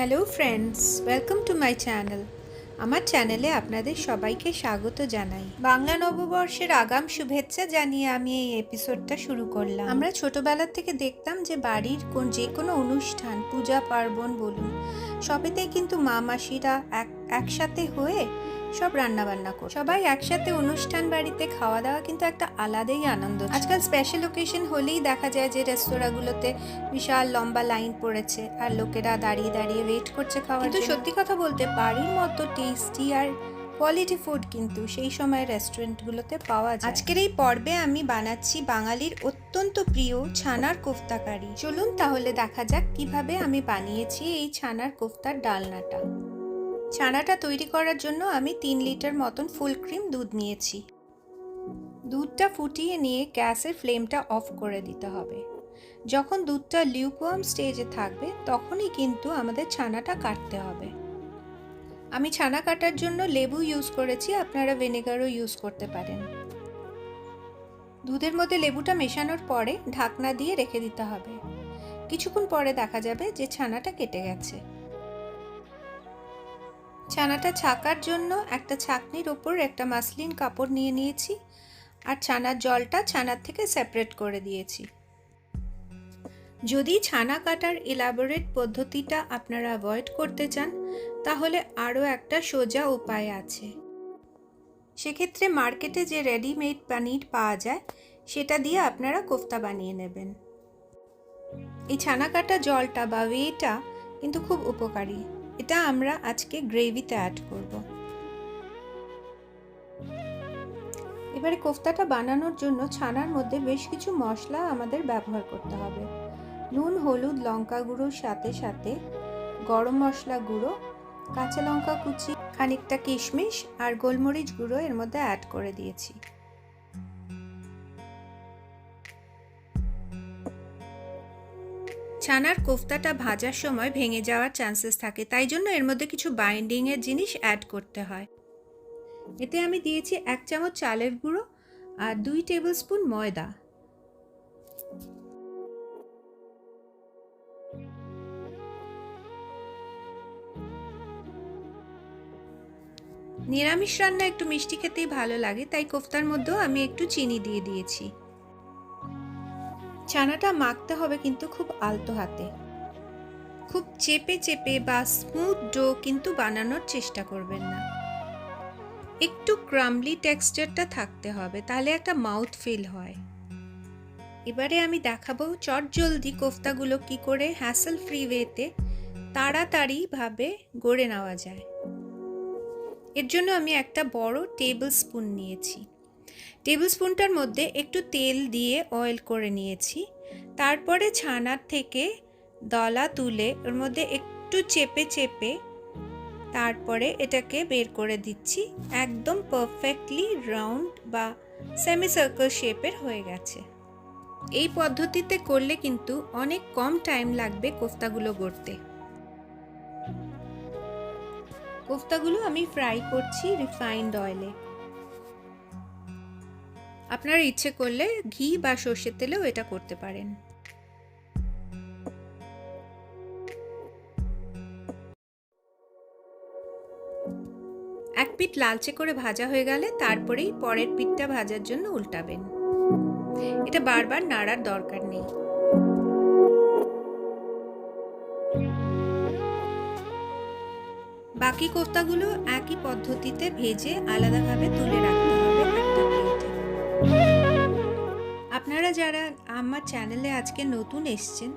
Hello friends welcome to my channel আমার চ্যানেলে আপনাদের সবাইকে স্বাগত জানাই। বাংলা নববর্ষের আগাম শুভেচ্ছা জানিয়ে আমি এই এপিসোডটা শুরু করলাম। আমরা ছোটবেলা থেকে দেখতাম যে বাড়ির কোন যে কোনো অনুষ্ঠান, পূজা পার্বণ বলুন, সবেতেই কিন্তু মা মাসিরা এক একসাথে হয়ে সব রান্না বান্না করে সবাই একসাথে অনুষ্ঠান বাড়িতে খাওয়া দাওয়া কিন্তু একটা আলাদাই আনন্দ আজকাল স্পেশাল ওকেশন হলেই দেখা যায় যে রেস্তোরাঁগুলোতে বিশাল লম্বা লাইন পড়েছে আর লোকেরা দাঁড়িয়ে দাঁড়িয়ে ওয়েট করছে খাওয়া কিন্তু সত্যি কথা বলতে বাড়ির মতো টেস্টি আর কোয়ালিটি ফুড কিন্তু সেই সময় রেস্টুরেন্টগুলোতে পাওয়া যায়। আজকের এই পর্বে আমি বানাচ্ছি বাঙালির অত্যন্ত প্রিয় ছানার কোফতা কারি চলুন তাহলে দেখা যাক কীভাবে আমি বানিয়েছি এই ছানার কোফতার ডালনাটা। ছানাটা তৈরি করার জন্য আমি তিন লিটার মতন ফুল ক্রিম দুধ নিয়েছি। দুধটা ফুটিয়ে নিয়ে গ্যাসের ফ্লেমটা অফ করে দিতে হবে। যখন দুধটা লিউকোয়াম স্টেজে থাকবে, তখনই কিন্তু আমাদের ছানাটা কাটতে হবে। আমি ছানা কাটার জন্য লেবু ইউজ করেছি, আপনারা ভিনেগারও ইউজ করতে পারেন। দুধের মধ্যে লেবুটা মেশানোর পরে ঢাকনা দিয়ে রেখে দিতে হবে। কিছুক্ষণ পরে দেখা যাবে যে ছানাটা কেটে গেছে। ছানাটা ছাকার জন্য একটা ছাকনির ওপর একটা মাসলিন কাপড় নিয়ে নিয়েছি আর ছানার জলটা ছানার থেকে সেপারেট করে দিয়েছি। যদি ছানা কাটার ইলাবোরেট পদ্ধতিটা আপনারা অ্যাভয়েড করতে চান, তাহলে আরও একটা সোজা উপায় আছে। সেক্ষেত্রে মার্কেটে যে রেডিমেড পানির পাওয়া যায়, সেটা দিয়ে আপনারা কোফতা বানিয়ে নেবেন। এই ছানা কাটা জলটা বা ওয়েটা কিন্তু খুব উপকারী। এটা আমরা আজকে গ্রেভিতে অ্যাড করব। এবারে কোফতাটা বানানোর জন্য ছানার মধ্যে বেশ কিছু মশলা আমাদের ব্যবহার করতে হবে। নুন, হলুদ, লঙ্কা গুঁড়োর সাথে সাথে গরম মশলা গুঁড়ো, কাঁচা লঙ্কা কুচি, খানিকটা কিশমিশ আর গোলমরিচ গুঁড়ো এর মধ্যে অ্যাড করে দিয়েছি। ছানার কোফতাটা ভাজার সময় ভেঙে যাওয়ার চান্সেস থাকে, তাই জন্য এর মধ্যে কিছু বাইন্ডিংয়ের জিনিস অ্যাড করতে হয়। এতে আমি দিয়েছি এক চামচ চালের গুঁড়ো আর দুই টেবিল স্পুন ময়দা। নিরামিষ রান্না একটু মিষ্টি খেতেই ভালো লাগে, তাই কোফতার মধ্যেও আমি একটু চিনি দিয়ে দিয়েছি। ছানাটা মাখতে হবে কিন্তু খুব আলতো হাতে। খুব চেপে চেপে বা স্মুথ ডো কিন্তু বানানোর চেষ্টা করবেন না। একটু ক্রামলি টেক্সচারটা থাকতে হবে, তাহলে একটা মাউথ ফিল হয়। এবারে আমি দেখাবো চট জলদি কোফতাগুলো কি করে হ্যাসেল ফ্রি ওয়েতে তাড়াতাড়িভাবে গড়ে নেওয়া যায়। এর জন্য আমি একটা বড় টেবিল স্পুন নিয়েছি। টেবিল স্পুনটার মধ্যে একটু তেল দিয়ে অয়েল করে নিয়েছি। তারপরে ছানার থেকে দলা তুলে ওর মধ্যে একটু চেপে চেপে তারপরে এটাকে বের করে দিচ্ছি। একদম পারফেক্টলি রাউন্ড বা সেমি সার্কেল শেপের হয়ে গেছে। এই পদ্ধতিতে করলে কিন্তু অনেক কম টাইম লাগবে কোফতাগুলো গড়তে। কোফতাগুলো আমি ফ্রাই করছি রিফাইন্ড অয়েলে আপনারা ইচ্ছে করলে ঘি বা সর্ষের তেলেও এটা করতে পারেন। এক পিঠ লালচে করে ভাজা হয়ে গেলে তারপরেই পরের পিঠটা ভাজার জন্য উল্টাবেন। এটা বারবার নাড়ার দরকার নেই। বাকি কোফতাগুলো একই পদ্ধতিতে ভেজে আলাদাভাবে তুলে রাখতে আপনারা যারা আমার চ্যানেলে আজকে নতুন এসছেন,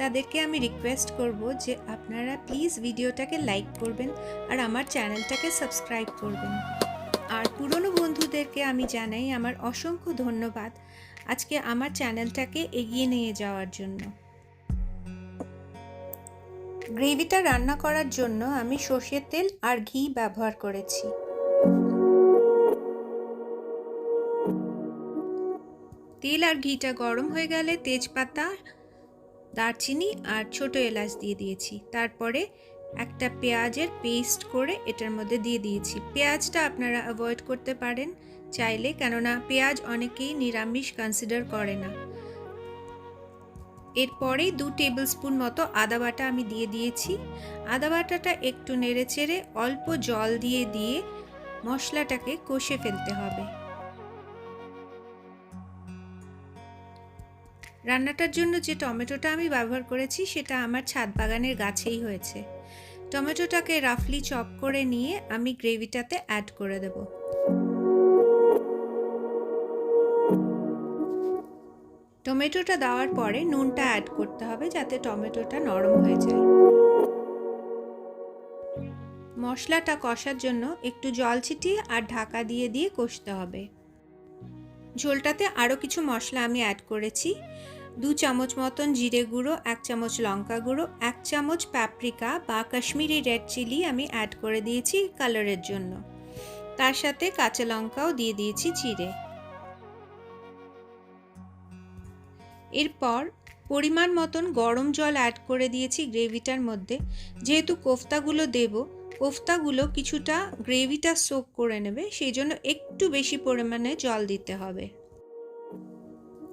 তাদেরকে আমি রিকোয়েস্ট করব যে আপনারা প্লিজ ভিডিওটাকে লাইক করবেন আর আমার চ্যানেলটাকে সাবস্ক্রাইব করবেন। আর পুরনো বন্ধুদেরকে আমি জানাই আমার অসংখ্য ধন্যবাদ আজকে আমার চ্যানেলটাকে এগিয়ে নিয়ে যাওয়ার জন্য। গ্রেভিটা রান্না করার জন্য আমি সর্ষের তেল আর ঘি ব্যবহার করেছি। তেল আর ঘিটা গরম হয়ে গেলে তেজপাতা, দারচিনি আর ছোট এলাচ দিয়ে দিয়েছি। তারপরে একটা পেঁয়াজের পেস্ট করে এটার মধ্যে দিয়ে দিয়েছি। পেঁয়াজটা আপনারা অ্যাভয়েড করতে পারেন চাইলে, কেননা পেঁয়াজ অনেকেই নিরামিষ কনসিডার করে না। এরপরেই দু টেবিল স্পুন মতো আদা বাটা আমি দিয়ে দিয়েছি। আদা বাটাটা একটু নেড়ে চেড়ে অল্প জল দিয়ে দিয়ে মশলাটাকে কষে ফেলতে হবে। রান্নাটার জন্য যে টমেটোটা আমি ব্যবহার করেছি, সেটা আমার ছাদ বাগানের গাছেই হয়েছে। টমেটোটাকে রাফলি চপ করে নিয়ে আমি গ্রেভিটাতে অ্যাড করে দেব। টমেটোটা দেওয়ার পরে নুনটা অ্যাড করতে হবে যাতে টমেটোটা নরম হয়ে যায়। মশলাটা কষার জন্য একটু জল ছিটিয়ে আর ঢাকা দিয়ে দিয়ে কষতে হবে। ঝোলটাতে আরও কিছু মশলা আমি অ্যাড করেছি। দু চামচ মতন জিরে গুঁড়ো, এক চামচ লঙ্কা গুঁড়ো, এক চামচ প্যাপ্রিকা বা কাশ্মীরি রেড চিলি আমি অ্যাড করে দিয়েছি কালারের জন্য। তার সাথে কাঁচা লঙ্কাও দিয়ে দিয়েছি চিড়ে এরপর পরিমাণ মতন গরম জল অ্যাড করে দিয়েছি গ্রেভিটার মধ্যে। যেহেতু কোফতাগুলো দেব কোফতাগুলো কিছুটা গ্রেভিটা সোক করে নেবে, সেই জন্য একটু বেশি পরিমাণে জল দিতে হবে।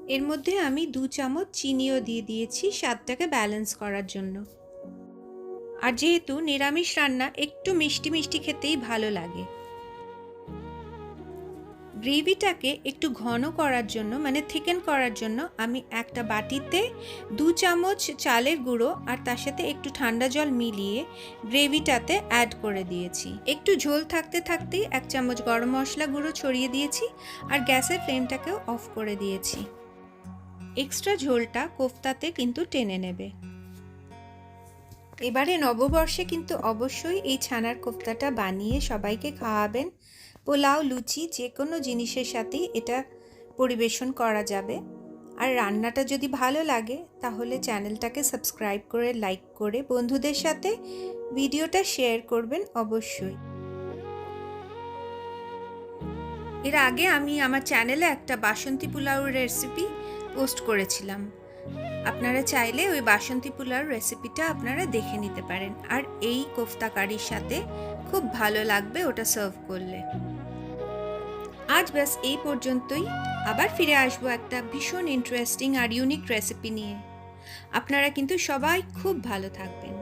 এর মধ্যে আমি দু চামচ চিনিও দিয়ে দিয়েছি স্বাদটাকে ব্যালেন্স করার জন্য। আর যেহেতু নিরামিষ রান্না, একটু মিষ্টি মিষ্টি খেতেই ভালো লাগে। গ্রেভিটাকে একটু ঘন করার জন্য মানে থিকেন করার জন্য আমি একটা বাটিতে দু চামচ চালের গুঁড়ো আর তার সাথে একটু ঠান্ডা জল মিলিয়ে গ্রেভিটাতে অ্যাড করে দিয়েছি। একটু ঝোল থাকতে থাকতেই এক চামচ গরম মশলা গুঁড়ো ছড়িয়ে দিয়েছি আর গ্যাসের ফ্লেমটাকেও অফ করে দিয়েছি। এক্সট্রা ঝোলটা কোফতাতে কিন্তু টেনে নেবে। এবারে নববর্ষে কিন্তু অবশ্যই এই ছানার কোফতাটা বানিয়ে সবাইকে খাওয়াবেন। পোলাও, লুচি, যে কোনো জিনিসের সাথেই এটা পরিবেশন করা যাবে। আর রান্নাটা যদি ভালো লাগে, তাহলে চ্যানেলটাকে সাবস্ক্রাইব করে, লাইক করে বন্ধুদের সাথে ভিডিওটা শেয়ার করবেন অবশ্যই। এর আগে আমি আমার চ্যানেলে একটা বাসন্তী পোলাওর রেসিপি পোস্ট করেছিলাম। আপনারা চাইলে ওই বাসন্তী পোলাওর রেসিপিটা আপনারা দেখে নিতে পারেন। আর এই কোফতা কারির সাথে খুব ভালো লাগবে ওটা সার্ভ করলে। আজ ব্যাস এই পর্যন্তই। আবার ফিরে আসব একটা ভীষণ ইন্টারেস্টিং আর ইউনিক রেসিপি নিয়ে। আপনারা কিন্তু সবাই খুব ভালো থাকবেন।